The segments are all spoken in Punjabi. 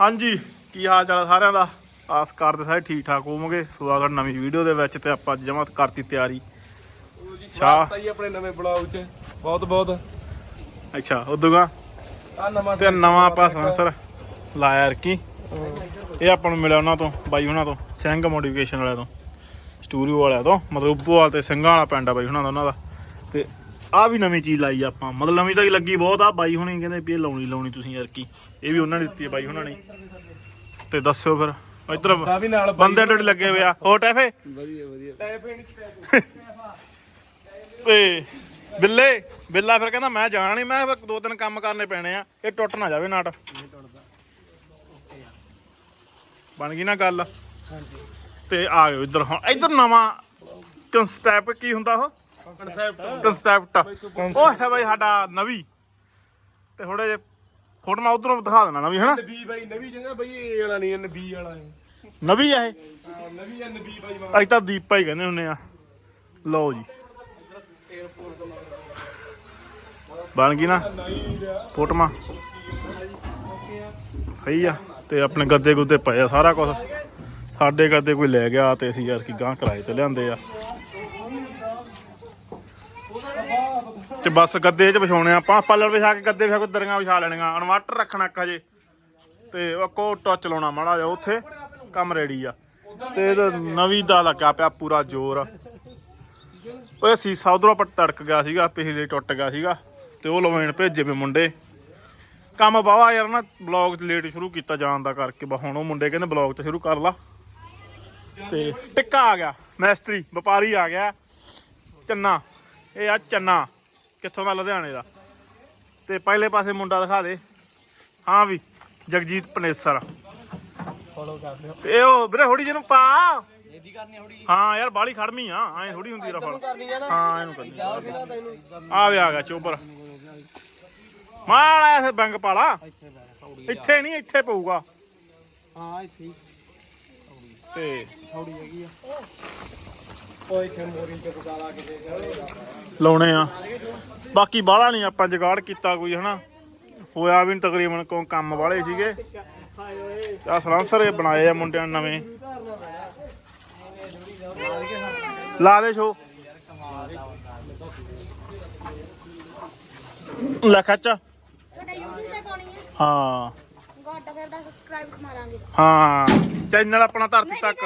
ਹਾਂਜੀ ਕੀ ਹਾਲ ਚਾਲ ਆ ਸਾਰਿਆਂ ਦਾ? ਆਸ ਕਰਦੇ ਸਾਰੇ ਠੀਕ ਠਾਕ ਹੋਵੋਗੇ। ਸਵਾਗਤ ਨਵੀਂ ਵੀਡੀਓ ਦੇ ਵਿੱਚ ਤੇ ਆਪਾਂ ਜਮਾ ਕਰਤੀ ਤਿਆਰੀ। ਸ਼ਾਹ। ਆਪਣੇ ਨਵੇਂ ਬਲੌਗ 'ਚ। ਬਹੁਤ ਬਹੁਤ ਅੱਛਾ ਉਦੋਂਗਾ ਆ ਨਵਾਂ ਤੇ ਨਵਾਂ ਆਪਾਂ ਸਪਾਂਸਰ ਲਾਇਆ ਰਕੀ ਇਹ ਆਪਾਂ ਨੂੰ ਮਿਲਿਆ ਉਹਨਾਂ ਤੋਂ ਬਾਈ ਉਹਨਾਂ ਤੋਂ ਸਿੰਘ ਮੋਡੀਫਿਕੇਸ਼ਨ ਵਾਲਿਆਂ ਤੋਂ। ਸਟੂਡੀਓ ਵਾਲਿਆਂ ਤੋਂ ਮਤਲਬ ਉਪੋਵਾਲ ਤੇ ਸਿੰਘਾਂ ਵਾਲਾ ਪਿੰਡ ਆ ਬਾਈ ਉਹਨਾਂ ਦਾ ਉਹਨਾਂ ਦਾ। ਤੇ ਆ ਵੀ ਨਵੀਂ ਚੀਜ਼ ਲਾਈ ਆਪਾਂ। ਮਤਲਬ ਨਵੀਂ ਤਾਂ ਹੀ ਲੱਗੀ ਬਹੁਤ ਆ ਬਾਈ ਹੁਣੀ ਕਹਿੰਦੇ ਵੀ ਇਹ ਲਾਉਣੀ ਲਾਉਣੀ ਤੁਸੀਂ ਯਾਰ ਕੀ। ਇਹ ਵੀ ਉਹਨਾਂ ਨੇ ਦਿੱਤੀ ਹੈ ਬਾਈ ਹੁਣਾਂ ਨੇ। ਤੇ ਦੱਸਿਓ ਫਿਰ। ਇੱਧਰ ਤਾਂ ਵੀ ਨਾਲ ਬਾਈ- ਬੰਦੇ ਡੋਡੀ ਲੱਗੇ ਹੋਏ ਆ। ਹੋਰ ਟੈਫੇ? ਵਧੀਆ ਵਧੀਆ। ਹੀ ਤੇ ਬਿੱਲੇ ਬਿੱਲਾ ਫਿਰ ਕਹਿੰਦਾ ਮੈਂ ਜਾਣਾ ਨਹੀਂ ਮੈਂ ਕਿਹਾ ਦੋ ਤਿੰਨ ਕੰਮ ਕਰਨੇ ਪੈਣੇ ਆ। ਇਹ ਟੁੱਟ ਨਾ ਜਾਵੇ ਨਾਟ। ਬਣ ਗਈ ਨਾ ਗੱਲ। ਤੇ ਆ ਗਏ ਇੱਧਰ ਹੁਣ ਇੱਧਰ ਨਵਾਂ ਕਨਸੈਪਟ ਕੀ ਹੁੰਦਾ ਉਹ? ਕਨਸੈਪਟ ਕਨਸੈਪਟ ਉਹ ਹੈ ਬਾਈ ਸਾਡਾ ਨਵੀਂ। ਤੇ ਥੋੜੇ ਜੇ ਫੋਟੋ ਮੈਂ ਉਧਰੋਂ ਦਿਖਾ ਦੇਣਾ ਨਵੀਂ ਹਨਾ? ਨਬੀ ਬਾਈ ਨਵੀਂ ਜਗ੍ਹਾ ਬਾਈ ਇਹ ਵਾਲਾ ਨਹੀਂ ਨਬੀ ਵਾਲਾ ਹੈ। ਨਵੀਂ ਆ ਇਹ? ਹਾਂ, ਨਵੀਂ ਆ ਨਬੀ ਬਾਈ ਵਾਲਾ। ਅਸੀਂ ਤਾਂ ਦੀਪਾ ਹੀ ਕਹਿੰਦੇ ਹੁੰਨੇ ਆ। ਲਓ ਜੀ। ਬਣ ਗਈ ਨਾ ਫੋਟੋਆਂ। ਸਹੀ ਆ। ਤੇ ਆਪਣੇ ਗੱਦੇ ਗੁੱਦੇ ਪਏ ਆ ਸਾਰਾ ਕੁਝ ਸਾਡੇ ਗੱਦੇ ਕੋਈ ਲੈ ਗਿਆ ਤੇ ਅਸੀਂ ਯਾਰ ਕੀ ਗਾਂ ਕਿਰਾਏ ਤੇ ਲਿਆਂਦੇ ਆ। ਤੇ ਬਸ ਗੱਦੇ 'ਚ ਵਿਛਾਉਣੇ ਆਪਾਂ ਪੱਲਰ ਵਿਛਾ ਕੇ ਗੱਦੇ ਵਿਛਾ ਕੇ ਦਰੀਆਂ ਵਿਛਾ ਲੈਣੀਆਂ। ਇਨਵਰਟਰ ਰੱਖਣਾ ਇੱਕ ਹਜੇ। ਤੇ ਉਹ ਕੋ ਟੱਚ ਲਾਉਣਾ ਮਾੜਾ ਜਿਹਾ ਉੱਥੇ। ਕੰਮ ਰੈਡੀ ਆ। ਤੇ ਇਹਦਾ ਨਵੀਂ ਦਾ ਲੱਗਾ ਪਿਆ ਪੂਰਾ ਜ਼ੋਰ। ਓਏ ਸੀਸਾ ਉਧਰੋਂ ਪਰ ਤੜਕ ਗਿਆ ਸੀਗਾ, ਪਿਛਲੇ ਟੁੱਟ ਗਿਆ ਸੀਗਾ। ਤੇ ਉਹ ਲਵੇਣ ਭੇਜੇ ਪਏ ਮੁੰਡੇ। ਕੰਮ ਬਾਵਾ ਯਾਰ ਨਾ ਬਲੌਗ ਲੇਟ ਸ਼ੁਰੂ ਕੀਤਾ ਜਾਣ ਦਾ ਕਰਕੇ। ਬਾ ਹੁਣ ਉਹ ਮੁੰਡੇ ਕਹਿੰਦੇ ਬਲੌਗ ਤੇ ਸ਼ੁਰੂ ਕਰ ਲਾ। ਤੇ ਟਿੱਕਾ ਆ ਗਿਆ। ਮੈਸਤਰੀ, ਵਪਾਰੀ ਆ ਗਿਆ। ਚੰਨਾ। ਇਹ ਆ ਚੰਨਾ। ਕਿੱਥੋਂ ਦਾ ਲੁਧਿਆਣੇ ਦਾ। ਤੇ ਪਹਿਲੇ ਪਾਸੇ ਮੁੰਡਾ ਦਿਖਾ ਦੇ। ਹਾਂ ਵੀ ਜਗਜੀਤ ਪਨੇਸਰ। ਫੋਲੋ ਕਰ ਲਿਓ ਤੇ ਇਹ ਉਹ ਵੀਰੇ ਹੋੜੀ ਜਿਹਨੂੰ ਪਾ। ਹਾਂ ਯਾਰ ਬਾਲੀ ਖੜਮੀ ਆ ਐ ਥੋੜੀ ਹੁੰਦੀ ਰਫਲ। ਹਾਂ ਇਹਨੂੰ ਕਰਨੀ। ਆ ਵੀ ਆ ਗਿਆ ਚੋਬਰ। ਮਾੜਾ ਐਸੇ ਬੈਂਕ ਪਾਲਾ। ਇੱਥੇ ਨਹੀਂ ਇੱਥੇ ਪਊਗਾ। ਹਾਂ ਇੱਥੇ ਤੇ ਥੋੜੀ ਹੈਗੀ ਆ। ਓਏ ਇੱਥੇ ਮੋਰੀ ਚ ਪਕਾ ਲਾ ਕੇ ਦੇ ਲਾਉਣੇ ਆ। ਬਾਕੀ ਬਾਹਲਾ ਨਹੀਂ ਆਪਾਂ ਜਗਾੜ ਕੀਤਾ ਕੋਈ ਹਨਾ? ਹੋਇਆ ਵੀ ਨੀ ਤਕਰੀਬਨ ਕੋ ਕੰਮ ਵਾਲੇ ਸੀਗੇ। ਆ ਸਲਾਂਸਰ ਇਹ ਬਣਾਏ ਆ ਮੁੰਡਿਆਂ ਨੇ ਨਵੇਂ। ਲਾ ਦੇ ਸ਼ੋ। ਲੈ ਖੱਚ। ਤੁਹਾਡਾ YouTube ਤੇ ਪਾਉਣੀ ਹੈ ਹਾਂ। ਫਿਰ ਦਾ ਸਬਸਕ੍ਰਾਈਬ ਮਾਰਾਂਗੇ ਹਾਂ ਚੈਨਲ ਆਪਣਾ ਧਰਤੀ ਤੱਕ।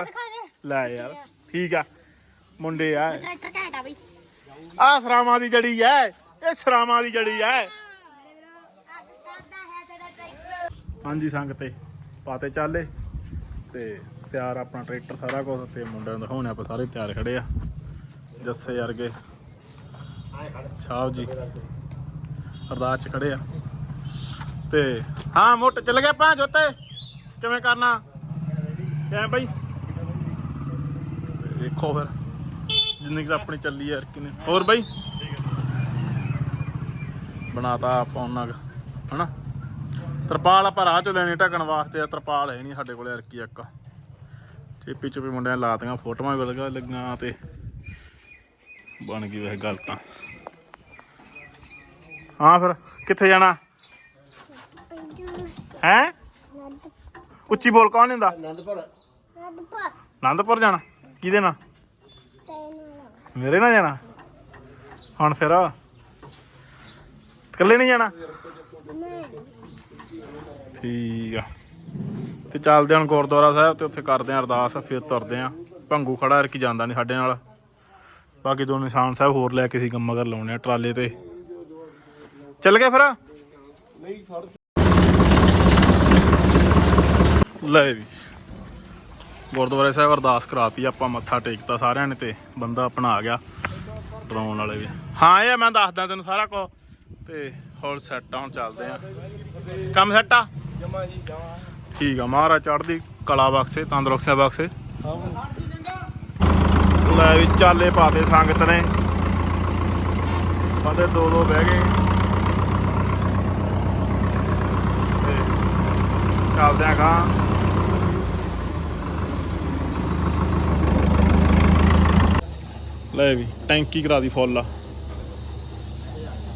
ਲੈ ਯਾਰ ਠੀਕ ਆ। ਮੁੰਡੇ ਆ। ਟਰੈਕਟਰ ਘੈਂਟ ਆ ਬਈ। ਆ ਸਰਾਵਾਂ ਦੀ ਜੜੀ ਐ ਇਹ ਸਰਾਵਾਂ ਦੀ ਜੜੀ ਐ। ਹਾਂਜੀ ਸੰਗ ਤੇ ਪਾਤੇ ਚਾਲੇ। ਤੇ ਤਿਆਰ ਆਪਣਾ ਟਰੈਕਟਰ ਸਾਰਾ ਕੁਝ ਤੇ ਮੁੰਡਿਆਂ ਨੂੰ ਦਿਖਾਉਣੇ ਆਪਾਂ ਸਾਰੇ ਤਿਆਰ ਖੜੇ ਆ। ਜੱਸੇ ਵਰਗੇ। ਸ਼ਾਹ ਜੀ। ਅਰਦਾਸ ਚ ਖੜੇ ਆ। ਤੇ ਹਾਂ ਮੋਟ ਚੱਲ ਗਿਆ ਭਾਂ ਜੋਤੇ। ਕਿਵੇਂ ਕਰਨਾ? ਕਿਵੇਂ ਬਈ? ਤੇ ਦੇਖੋ ਫਿਰ ਜ਼ਿੰਦਗੀ ਤਾਂ ਆਪਣੀ ਚੱਲੀ ਯਾਰ ਕਿਨੇ ਹੋਰ ਬਈ? ਬਣਾਤਾ ਆਪਾਂ ਉਹਨਾਂ ਕੁ, ਹਨਾ? ਤਰਪਾਲ ਆਪਾਂ ਰਾਹ ਚ ਲੈਣੀ ਢੱਕਣ ਵਾਸਤੇ ਆ ਤਰਪਾਲ ਹੈ ਨਹੀਂ ਸਾਡੇ ਕੋਲ ਯਾਰ ਕੀ ਇੱਕ। ਚੇਪੀ ਚੁਪੀ ਮੁੰਡਿਆਂ ਲਾਤੀਆਂ ਫੋਟੋਆਂ ਵੀ ਲਗਾ ਲੱਗੀਆਂ ਤੇ ਬਣ ਗਈ ਵੈਸੇ ਗੱਲ ਤਾਂ। ਹਾਂ ਫਿਰ ਕਿੱਥੇ ਜਾਣਾ? ਹੈ? ਉੱਚੀ ਬੋਲ ਕੌਣ ਹੁੰਦਾ ਆਨੰਦਪੁਰ ਆਨੰਦਪੁਰ ਜਾਣਾ। ਕਿਹਦੇ ਨਾਲ ਮੇਰੇ ਨਾਲ ਜਾਣਾ? ਹੁਣ ਫਿਰ? ਇਕੱਲੇ ਨਹੀਂ ਜਾਣਾ? ਠੀਕ ਆ। ਤੇ ਚੱਲਦੇ ਹਾਂ ਗੁਰਦੁਆਰਾ ਸਾਹਿਬ ਤੇ ਉੱਥੇ ਕਰਦੇ ਹਾਂ ਅਰਦਾਸ ਫਿਰ ਤੁਰਦੇ ਹਾਂ ਭੰਗੂ ਖੜਾ ਰਕੀ ਜਾਂਦਾ ਨਹੀਂ ਸਾਡੇ ਨਾਲ। ਬਾਕੀ ਦੋ ਨਿਸ਼ਾਨ ਸਾਹਿਬ ਹੋਰ ਲੈ ਕੇ ਸੀ ਕੰਮ ਮਗਰ ਲਾਉਣੇ ਆ ਟਰਾਲੇ ਤੇ। ਚੱਲ ਗਏ ਫਿਰ? ਨਹੀਂ ਫੜ ਲੈ ਵੀ। ਗੁਰਦੁਆਰੇ ਸਾਹਿਬ ਅਰਦਾਸ ਕਰਾਤੀ, ਆਪਾਂ ਮੱਥਾ ਟੇਕਤਾ ਸਾਰਿਆਂ ਨੇ ਤੇ ਬੰਦਾ ਆਪਣਾ ਆ ਗਿਆ, ਡਰਾਉਣ ਵਾਲੇ ਵੀ। ਹਾਂ, ਇਹ ਮੈਂ ਦੱਸਦਾ ਤੈਨੂੰ ਸਾਰਾ ਕੁਝ ਤੇ ਹੋਰ ਸੈੱਟ ਆ ਚੱਲਦੇ ਆ। ਕੰਮ ਸੈੱਟ ਆ? ਜਮਾ ਜੀ ਜਮਾ ਠੀਕ ਆ, ਮਹਾਰਾਜ ਚੜ੍ਹਦੀ ਕਲਾ ਬਖਸ਼ੇ ਤੰਦਰੁਸਤੀਆਂ ਬਖਸ਼ੇ। ਲੈ ਵੀ, ਚਾਲੇ ਪਾਤੇ ਸੰਗਤ ਨੇ। ਬੰਦੇ ਦੋ ਦੋ ਬਹਿ ਗਏ। ਤੇ ਚੱਲਦੇ ਆ ਗਾਂ ਲੈ ਵੀ ਟੈਂਕੀ ਕਰਾ ਦੀ ਫੁੱਲ ਆ।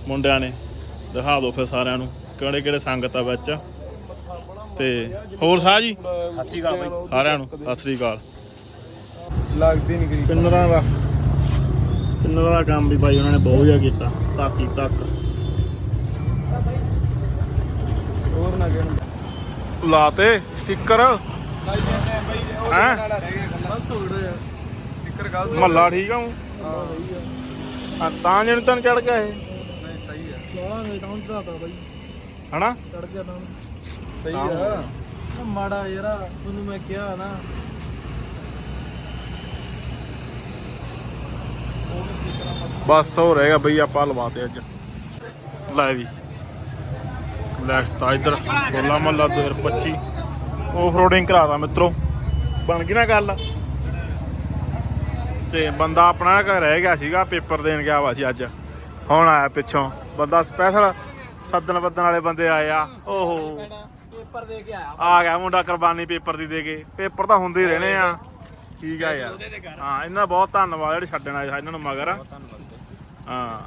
ਮੁੰਡਿਆਂ ਨੇ ਦਿਖਾ ਦਿਓ ਫਿਰ ਸਾਰਿਆਂ ਨੂੰ ਕਿਹੜੇ ਕਿਹੜੇ ਸੰਗਤ ਆ ਵਿੱਚ। ਤੇ ਹੋਰ ਸਾਹ ਜੀ? ਸਤਿ ਸ਼੍ਰੀ ਅਕਾਲ ਬਾਈ। ਸਾਰਿਆਂ ਨੂੰ ਸਤਿ ਸ੍ਰੀ ਅਕਾਲ। ਲੱਗਦੀ ਨਹੀਂ ਗਰੀ ਸਪਿਨਰਾਂ ਦਾ ਸਪਿਨਰਾਂ ਦਾ ਕੰਮ ਵੀ ਬਾਈ ਉਹਨਾਂ ਨੇ ਬਹੁਤ ਵਧੀਆ ਕੀਤਾ ਧਰਤੀ ਤੱਕ। ਹੋਰ ਨਾ ਲਾਤੇ ਸਟicker। ਲਾਈ ਜਾਂਦੇ ਆ ਬਾਈ ਉਹ ਹੈਂ? ਵਾਲਾ ਰਹਿ ਗਿਆ ਗੱਲਾਂ। ਤੋੜ ਗਲਤ ਮਹੱਲਾ ਠੀਕ ਆ? ਹਾਂ। ਸਹੀ ਆ। ਤਾਂ ਜਣ ਤਨ ਚੜ ਗਿਆ ਇਹ? ਨਹੀਂ ਸਹੀ ਆ। ਲੋਣਾ ਨੇ ਤਾਂ ਹੁੰਦਾ ਤਾਂ ਬਾਈ। ਹਨਾ? ਚੜ ਗਿਆ ਤਾਂ। ਸਹੀ ਆ। ਉਹ ਮਾੜਾ ਯਾਰਾ ਤੁਹਾਨੂੰ ਮੈਂ ਕਿਹਾ ਨਾ। ਬਸ ਹੋ ਰਹੇਗਾ ਬਈ ਆਪਾਂ ਲਵਾਤੇ ਅੱਜ। ਲੈ ਵੀ। ਲੈਫਟ ਤਾਂ ਇਧਰ ਹੋਲਾ ਮਹੱਲਾ 2025 ਆਫ ਰੋਡਿੰਗ ਕਰਾਦਾ ਮਿੱਤਰੋ। ਬਣ ਗਈ ਨਾ ਗੱਲ। ਤੇ ਬੰਦਾ ਆਪਣਾ ਘਰ ਰਹਿ ਗਿਆ ਸੀਗਾ ਪੇਪਰ ਦੇਣ ਗਿਆ ਵਾ ਸੀ ਅੱਜ। ਹੁਣ ਆਇਆ ਪਿੱਛੋਂ। ਬੰਦਾ ਸਪੈਸ਼ਲ ਸੱਦਣ ਬੱਦਣ ਵਾਲੇ ਬੰਦੇ ਆਏ ਆ। ਓਹੋ। ਪੇਪਰ ਦੇ ਕੇ ਆਇਆ। ਆ ਗਿਆ ਮੁੰਡਾ ਕੁਰਬਾਨੀ ਪੇਪਰ ਦੀ ਦੇ ਕੇ। ਪੇਪਰ ਤਾਂ ਹੁੰਦੇ ਹੀ ਰਹਿਣੇ ਆ। ਠੀਕ ਆ ਯਾਰ। ਹਾਂ ਇਹਨਾਂ ਬਹੁਤ ਧੰਨਵਾਦ ਜਿਹੜੇ ਛੱਡਣ ਆਏ ਇਹਨਾਂ ਨੂੰ ਮਗਰ। ਹਾਂ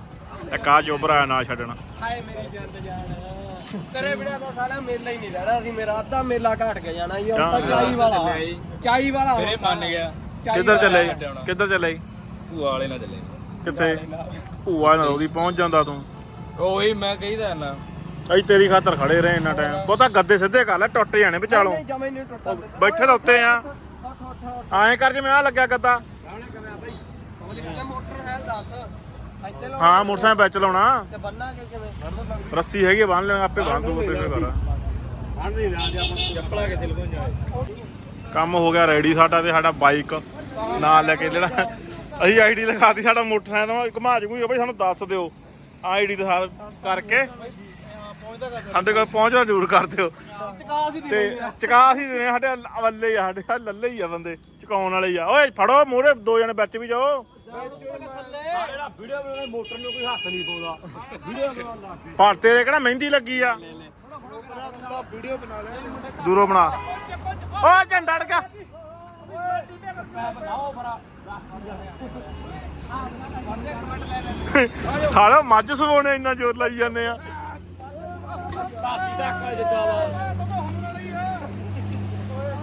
ਇੱਕ ਆ ਚੋਬਰਾ ਨਾ ਛੱਡਣ। ਹਾਏ ਮੇਰੀ ਜਾਨ ਜਾਨ। ਤੇਰੇ ਬਿਨਾ ਤਾਂ ਸਾਲਾ ਮੇਲਾ ਹੀ ਨਹੀਂ ਰਹਿਣਾ ਸੀ ਮੇਰਾ। ਅੱਧਾ ਮੇਲਾ ਘਾਟ ਕੇ ਜਾਣਾ ਜੀ ਹੁਣ ਤਾਂ। ਚਾਈ ਵਾਲਾ। ਚਾਈ ਵਾਲਾ ਤੇਰੇ ਮੰਨ ਗਿਆ। ਕਿੱਧਰ ਚੱਲੇ। ਕਿੱਧਰ ਚੱਲੇ ਭੂਆ ਵਾਲੇ ਨਾਲ ਚੱਲੇ। ਕਿੱਥੇ? ਭੂਆ ਨਾਲ। ਉਹਦੀ ਪਹੁੰਚ ਜਾਂਦਾ ਤੂੰ। ਉਹੀ ਮੈਂ ਕਹੀਦਾ ਨਾ ਅਸੀਂ ਤੇਰੀ ਖਾਤਰ ਖੜੇ ਰਹੇ ਇੰਨਾ ਟਾਈਮ ਬਹੁਤਾ ਗੱਦੇ ਸਿੱਧੇ ਕਰ ਲੈ ਟੁੱਟ ਜਾਣੇ ਵਿਚਾਲੋਂ। ਬੈਠੇ ਤਾਂ ਉੱਤੇ ਆ। ਐਂ ਕਰ ਜਿਵੇਂ ਆ ਲੱਗਿਆ ਗੱਦਾ। ਹੈ ਦੱਸ। ਇੱਥੇ ਲੋ ਹਾਂ ਮੋਟਰਸਾਈਕਲ ਵਿੱਚ ਲਾਉਣਾ। ਤੇ ਬੰਨਾ ਕਿ ਕਿਵੇਂ? ਰੱਸੀ ਹੈਗੀ ਬੰਨ ਲੈਣਾ ਆਪੇ ਬੰਨ ਦੂਗਾ ਤੇ ਫਿਰ ਕਰ। ਚੱਪਲਾ ਕਿੱਥੇ ਲਗੋ ਜਾਏ ਕੰਮ ਹੋ ਗਿਆ ਰੈਡੀ ਸਾਡਾ ਤੇ ਸਾਡਾ ਬਾਈਕ ਨਾਲ ਲੈ ਕੇ ਜਿਹੜਾ ਅਸੀਂ ਆਈਡੀ ਲਿਖਾਤੀ ਸਾਡਾ ਮੋਟਰਸਾਈਕਲ ਘੁਮਾ ਜੂਗੀ ਬਈ ਸਾਨੂੰ ਦੱਸ ਦਿਓ। ਆਈਡੀ ਤੇ ਸਾਰ ਕਰਕੇ ਸਾਡੇ ਕੋਲ ਪਹੁੰਚਣਾ ਜ਼ਰੂਰ ਕਰ ਦਿਓ। ਤੇ ਚਕਾ ਸੀ ਦੇਣੇ ਸਾਡੇ ਵੱਲੇ ਆ ਸਾਡੇ ਲੱਲੇ ਹੀ ਆ ਬੰਦੇ ਚਕਾਉਣ ਵਾਲੇ ਆ। ਓਏ ਫੜੋ ਮੂਹਰੇ ਦੋ ਜਣੇ ਵਿੱਚ ਵੀ ਜਾਓ। ਜਿਹੜਾ ਵੀਡੀਓ ਬਣਾਉਣਾ ਮੋਟਰ ਨੂੰ ਕੋਈ ਹੱਥ ਨਹੀਂ ਪਾਉਂਦਾ। ਵੀਡੀਓ ਬਣਾਉਣ ਲੱਗ ਪਰ ਤੇਰੇ ਕਿਹੜਾ ਮਹਿੰਦੀ ਲੱਗੀ ਆ? ਦੂਰੋਂ ਬਣਾ। ਓ ਝੰਡਾ ਅੜ ਗਿਆ ਸਾਲਾ ਮੱਝ ਸਵਾਉਣੇ ਇੰਨਾ ਜ਼ੋਰ ਲਾਈ ਜਾਂਦੇ ਆ।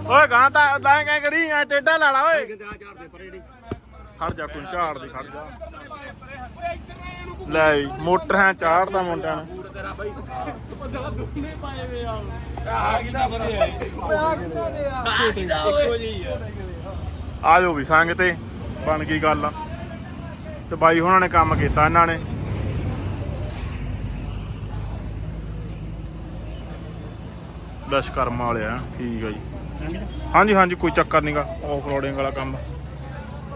ਓਏ ਗਾਂ ਤਾਂ ਲੈ ਕੇ ਕਰੀ, ਐ ਟੇਡਾ ਲਾ ਲਾ ਓਏ। ਖੜ ਜਾ ਕੋਈ ਝਾੜ ਦੀ, ਖੜ ਜਾ। ਲੈ ਮੋਟਰ ਹੈ ਝਾੜਦਾ ਮੁੰਡਿਆਂ ਨੇ। ਆ ਜਾਓ ਵੀ ਸੰਗ ਤੇ, ਬਣ ਗਈ ਗੱਲ। ਤੇ ਬਾਈ ਹੁਣਾਂ ਨੇ ਕੰਮ ਕੀਤਾ ਇਹਨਾਂ ਨੇ। ਦਸ਼ਕਰਮਾ ਵਾਲੇ ਆ ਠੀਕ ਆ ਜੀ। ਹਾਂਜੀ ਹਾਂਜੀ, ਕੋਈ ਚੱਕਰ ਨਹੀਂਗਾ ਆਫ ਰੋਡਿੰਗ ਵਾਲਾ ਕੰਮ।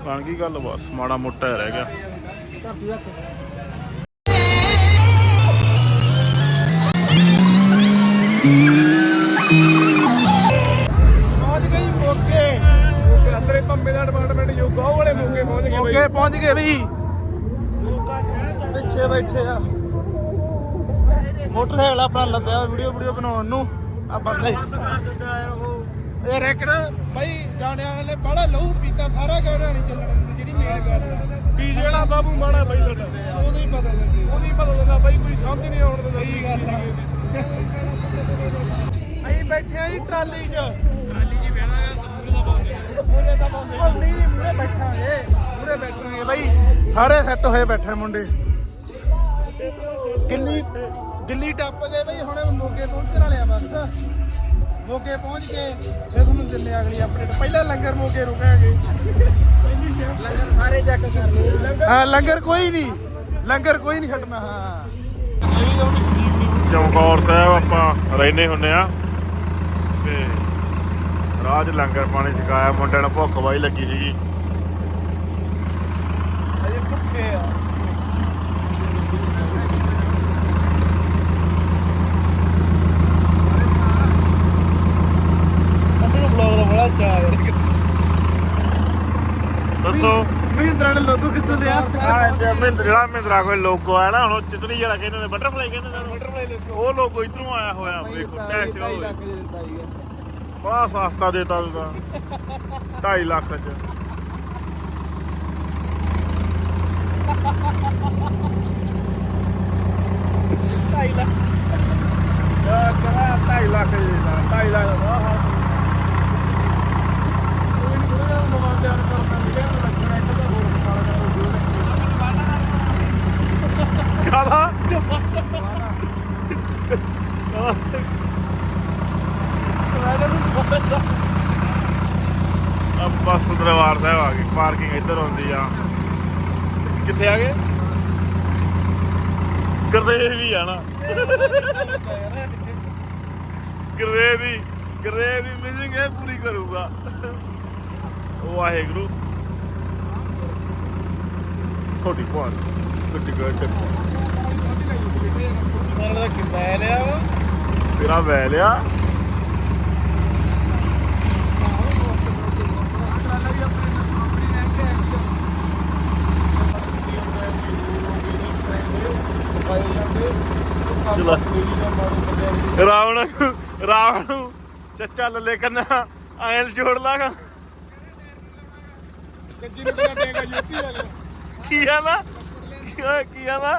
ਬਣ ਗਈ ਗੱਲ ਬਸ, ਮਾੜਾ ਮੋਟਾ ਹੀ ਰਹਿ ਗਿਆ। ਮੋਕੇ ਪਹੁੰਚ ਗਏ ਵੀ। ਪਿੱਛੇ ਬੈਠੇ ਆ। ਮੋਟਰਸਾਈਕਲ ਆਪਣਾ ਲੱਦਿਆ ਵੀਡੀਓ ਵੀਡੀਓ ਬਣਾਉਣ ਨੂੰ। ਆ ਬੰਦੇ ਇਹ ਰੈਕਡ ਬਾਈ ਗਾਣਿਆਂ ਵਾਲੇ ਬੜਾ ਲਹੂ ਪੀਤਾ ਸਾਰਾ ਗਾਣਾ ਨਹੀਂ ਚੱਲਣ ਜਿਹੜੀ ਮੇਨ ਗੱਲ ਆ। ਵੀ ਜਿਹੜਾ ਬਾਬੂ ਮਾੜਾ ਬਾਈ ਸਾਡਾ। ਉਹਦੇ ਹੀ ਲੈਂਦੇ ਆ। ਉਹਦੀ ਬਦਲ ਦਿੰਦਾ ਬਾਈ ਕੋਈ ਸਮਝ ਨਹੀਂ ਆਉਣ ਦਿੰਦਾ। ਸਹੀ ਗੱਲ ਆ। ਅਸੀਂ ਬੈਠੇ ਆ ਜੀ ਟਰਾਲੀ 'ਚ। ਟਰਾਲੀ 'ਚ ਬਹਿਣਾ ਦਾ ਪਾਉਂਦੇ ਨਹੀਂ ਨਹੀਂ ਮੂਰੇ ਬੈਠਾਂਗੇ। ਮੂਰੇ ਬੈਠਾਂਗੇ ਬਾਈ। ਸਾਰੇ ਸੈੱਟ ਹੋਏ ਬੈਠੇ ਮੁੰਡੇ। ਗਿੱਲੀ ਗਿੱਲੀ ਟੱਪ ਗਏ ਬਈ, ਹੁਣ ਮੋਗੇ ਪਹੁੰਚਣ ਵਾਲੇ ਆ ਬਸ। ਮੋਗੇ ਪਹੁੰਚ ਕੇ ਫਿਰ ਤੁਹਾਨੂੰ ਦਿੰਨੇ ਅਗਲੀ ਅਪਡੇਟ ਪਹਿਲਾਂ ਲੰਗਰ ਮੋਗੇ ਰੁਕਾਂਗੇ ਲੰਗਰ ਸਾਰੇ ਚੈੱਕ ਕਰ ਲਓ ਹਾਂ, ਲੰਗਰ ਕੋਈ ਨਹੀਂ। ਲੰਗਰ ਕੋਈ ਨਹੀਂ ਛੱਡਣਾ, ਹਾਂ। ਚਮਕੌਰ ਸਾਹਿਬ ਆਪਾਂ ਰਹਿੰਦੇ ਹੁੰਨੇ ਆ। ਤੇ ਰਾਜ ਲੰਗਰ ਪਾਣੀ ਛਕਾਇਆ ਮੁੰਡਿਆਂ ਨੂੰ ਭੁੱਖ ਵਾਈ ਲੱਗੀ ਸੀਗੀ ਅਜੇ ਭੁੱਖੇ ਆ ਅਸੀਂ ਬਲੌਗ ਦਾ ਬੜਾ ਚਾਹ ਯਾਰ ਦੱਸੋ। ਮਹਿੰਦਰਾ ਨੇ ਲੋਗੋ ਕਿੱਥੋਂ ਲਿਆ ਆਹ ਤੇ ਮਹਿੰਦਰ ਜਿਹੜਾ ਮਹਿੰਦਰਾ ਕੋਈ ਲੋਗੋ ਆ ਨਾ ਹੁਣ ਉਹ ਚਿਤਨੀ ਜਿਹੜਾ ਕਹਿੰਦੇ ਨੇ ਬਟਰਫਲਾਈ ਕਹਿੰਦੇ ਨੇ ਬਟਰਫਲਾਈ ਉਹ ਲੋਗੋ ਇਧਰੋਂ ਆਇਆ ਹੋਇਆ ਵੇਖੋ ਟੈਕਸ ਬੜਾ ਸਸਤਾ ਦੇਤਾ ਤੂੰ ਤਾਂ। 2.5 ਲੱਖ ਚ। ਢਾਈ ਲੱਖ ਯਾਰ ਕਰਾ 2.5 ਲੱਖ ਦੀ 2.5 ਲੱਖ ਦਾ ਬਹੁਤ ਹਾਲ ਕੋਈ ਨਹੀਂ ਕੋਈ ਨਵਾਂ ਤਿਆਰ ਕਰਨਾ ਲਿਆ ਕਿੱਥੇ ਆ ਗਏ? ਗਰਦੇ ਵੀ ਆ ਨਾ। ਗਰਦੇ ਦੀ ਗਰਦੇ ਦੀ ਮਿਸਿੰਗ ਇਹ ਪੂਰੀ ਕਰੂਗਾ। ਉਹ ਵਾਹਿਗੁਰੂ। ਨਾਲ ਦਾ ਕਿੰਨਾ ਲਿਆ ਵਾ? ਤੇਰਾ ਵੈ ਲਿਆ ਚਲਾ ਰਾਵਣ ਰਾਵਣ ਨੂੰ ਚੱਚਾ ਲੱਲੇ ਕੰਨਾ ਆਇਲ ਜੋੜ ਲਾਗਾ ਕੱਜੀ ਨੂੰ ਕਿਹੜਾ ਦੇਗਾ ਯੂਪੀ ਵਾਲੇ। ਕੀ ਕੀ ਓਏ ਕੀ ਆਲਾ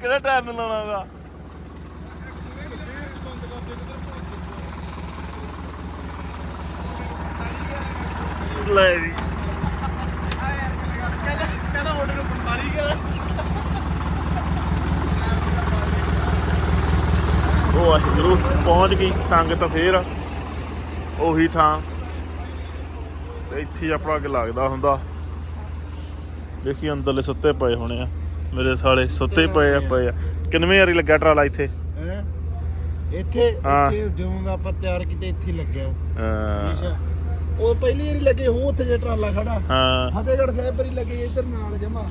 ਕਿਹੜਾ ਟਾਈਮ ਨੂੰ ਲਾਉਣਾਗਾ ਲੈ ਜੀ ਕਹਿੰਦਾ ਆਰਡਰ ਨੂੰ ਮਾਰੀ ਗਿਆ। ਉਹ ਵਾਹਿਗੁਰੂ ਪਹੁੰਚ ਗਈ ਸੰਗਤ ਫੇਰ। ਉਹੀ ਥਾਂ ਤੇ ਇੱਥੇ ਹੀ ਆਪਣਾ ਅੱਗ ਲੱਗਦਾ ਹੁੰਦਾ। ਦੇਖੀ ਅੰਦਰਲੇ ਸੁੱਤੇ ਪਏ ਹੋਣੇ ਆ। ਮੇਰੇ ਸਾਲੇ ਸੁੱਤੇ ਪਏ ਆ ਪਏ ਆ। ਕਿੰਨਵੇਂ ਵਾਰੀ ਲੱਗਾ ਟਰਾਲਾ ਇੱਥੇ? ਹੈ? ਇੱਥੇ ਹਾਂ। ਇੱਥੇ ਜਿਉਂ ਦਾ ਆਪਾਂ ਤਿਆਰ ਕੀਤੇ ਇੱਥੇ ਹੀ ਲੱਗਿਆ ਅੱਛਾ ਉਹ ਪਹਿਲੀ ਵਾਰੀ ਲੱਗੇ ਹੋ ਉੱਥੇ ਜੇ ਟਰਾਲਾ ਖੜਾ। ਹਾਂ। ਫਤਿਹਗੜ੍ਹ ਸਾਹਿਬ ਵਾਰੀ ਲੱਗੇ ਇੱਧਰ ਨਾਲ ਜਮਾ।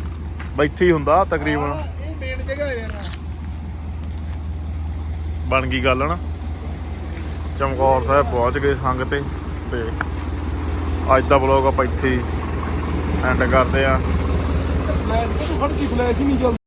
ਹੀ ਹੁੰਦਾ ਤਕਰੀਬਨ। ਇਹ ਮੇਨ ਜਗ੍ਹਾ ਹੈ ਯਾਰ। ਬਣ ਗਈ ਗੱਲ ਨਾ ਚਮਕੌਰ ਸਾਹਿਬ ਪਹੁੰਚ ਗਏ ਸੰਗ ਤੇ ਤੇ ਅੱਜ ਦਾ ਵਲੋਗ ਆਪਾਂ ਇੱਥੇ ਐਂਡ ਕਰਦੇ ਆ ਮੈਂ ਤੂੰ ਫੜ ਕੀ ਫਲੈਸ਼ ਹੀ ਨਹੀਂ ਚੱਲਦੀ।